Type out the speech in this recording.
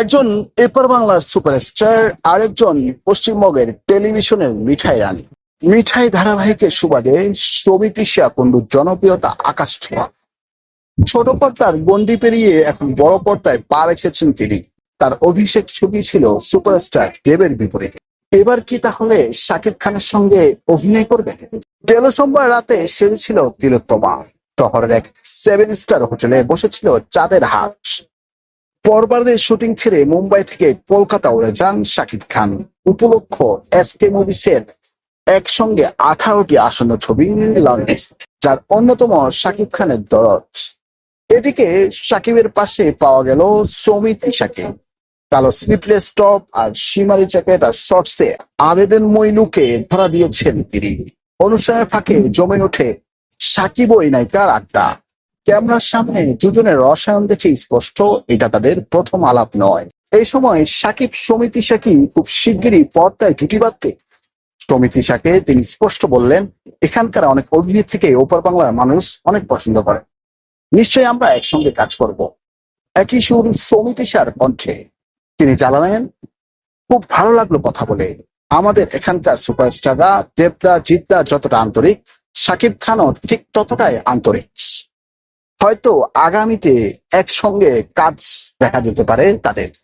একজন এপার বাংলার সুপারস্টার, আরেকজন পশ্চিমবঙ্গের টেলিভিশনের মিঠাই রানী। মিঠাই ধারাবাহিকের সুবাদে সমিতিশা কুণ্ডুর জনপ্রিয়তা আকাশ ছোঁয়া। ছোট পর্দার গন্ডি পেরিয়ে এখন বড় পর্দায় পা রেখেছেন তিনি। তার অভিষেক ছবি ছিল সুপারস্টার দেবের বিপরীতে। এবার কি তাহলে শাকিব খানের সঙ্গে অভিনয় করবেন? গেল সোমবার রাতে সেজেছিল তিলোত্তমা। শহরের এক সেভেন স্টার হোটেলে বসেছিল চাঁদের হাট। পরবারদের শুটিং ছেড়ে মুম্বাই থেকে কলকাতা উড়ে যান শাকিব খান। উপলক্ষ এস এসকে মুভিসের একসঙ্গে আঠারোটি আসন্ন ছবি লঞ্চ যার অন্যতম শাকিব খানের দরদ। এদিকে শাকিবের পাশে পাওয়া গেল সৌমিত ইশাকে কালো স্লিপলেস টপ আর সীমারি জ্যাকেট আর শর্টসে আবেদনময় লুকে ধরা দিয়েছেন তিনি। অনুষ্ঠানের ফাঁকে জমে ওঠে সাকিব ওই নায়িকার আড্ডা। ক্যামেরার সামনে দুজনের রসায়ন দেখে স্পষ্ট, এটা তাদের প্রথম আলাপ নয়। এই সময় সাকিব, সমিতি, সাকি খুব শিগগিরই পর্দায় জুটি বাঁধবে। সমিতি, সাকে, তিনি স্পষ্ট বললেন, এখানকার অনেক অভিনেত্রীকে ওপর বাংলার মানুষ অনেক পছন্দ করে। নিশ্চয়ই আমরা একসঙ্গে কাজ করব। একই সুর সমিতি সার কণ্ঠে। তিনি জানালেন, খুব ভালো লাগল কথা বলে। আমাদের এখানকার সুপারস্টাররা দেবদা, জিদ্দা যতটা আন্তরিক, সাকিব খানও ঠিক ততটাই আন্তরিক। হয়তো আগামীতে একসঙ্গে কাজ দেখা যেতে পারে তাদের।